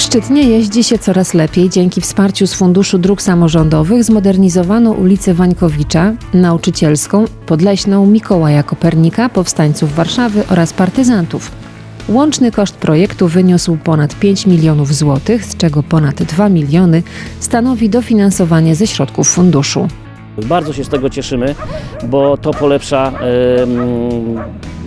Szczytnie jeździ się coraz lepiej. Dzięki wsparciu z Funduszu Dróg Samorządowych zmodernizowano ulicę Wańkowicza, Nauczycielską, Podleśną, Mikołaja Kopernika, powstańców Warszawy oraz partyzantów. Łączny koszt projektu wyniósł ponad 5 milionów złotych, z czego ponad 2 miliony stanowi dofinansowanie ze środków funduszu. Bardzo się z tego cieszymy, bo to polepsza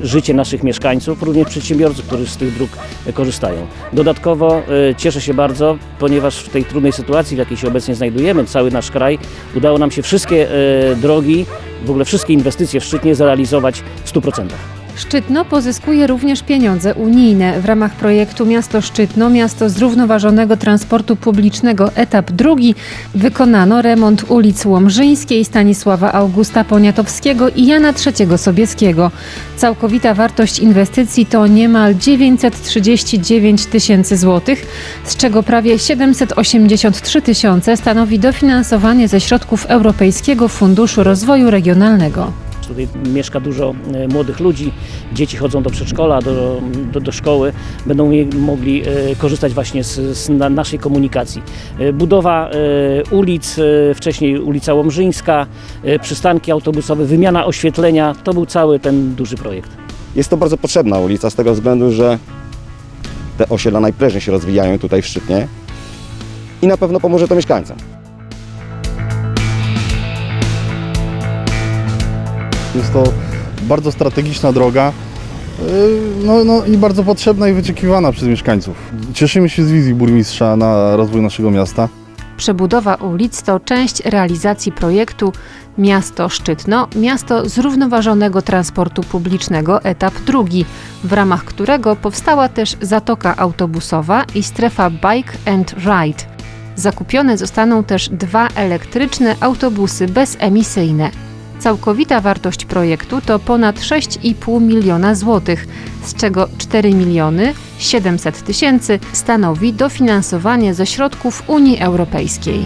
życie naszych mieszkańców, również przedsiębiorców, którzy z tych dróg korzystają. Dodatkowo e, cieszę się bardzo, ponieważ w tej trudnej sytuacji, w jakiej się obecnie znajdujemy, cały nasz kraj, udało nam się wszystkie e, drogi, w ogóle wszystkie inwestycje w Szczytnie zrealizować w 100%. Szczytno pozyskuje również pieniądze unijne. W ramach projektu Miasto Szczytno, Miasto Zrównoważonego Transportu Publicznego, etap drugi, wykonano remont ulic Łomżyńskiej, Stanisława Augusta Poniatowskiego i Jana III Sobieskiego. Całkowita wartość inwestycji to niemal 939 tysięcy złotych, z czego prawie 783 tysiące stanowi dofinansowanie ze środków Europejskiego Funduszu Rozwoju Regionalnego. Tutaj mieszka dużo e, młodych ludzi, dzieci chodzą do przedszkola, do, do, do szkoły, będą mogli e, korzystać właśnie z, z na- naszej komunikacji. E, Budowa ulic, wcześniej ulica Łomżyńska, przystanki autobusowe, wymiana oświetlenia, to był cały ten duży projekt. Jest to bardzo potrzebna ulica z tego względu, że te osiedla najprężniej się rozwijają tutaj w Szczytnie i na pewno pomoże to mieszkańcom. Jest to bardzo strategiczna droga, yy, no, no i bardzo potrzebna i wyczekiwana przez mieszkańców. Cieszymy się z wizji burmistrza na rozwój naszego miasta. Przebudowa ulic to część realizacji projektu Miasto Szczytno, Miasto Zrównoważonego Transportu Publicznego, etap drugi, w ramach którego powstała też zatoka autobusowa i strefa Bike and Ride. Zakupione zostaną też dwa elektryczne autobusy bezemisyjne. Całkowita wartość projektu to ponad 6,5 miliona złotych, z czego 4 miliony 700 tysięcy stanowi dofinansowanie ze środków Unii Europejskiej.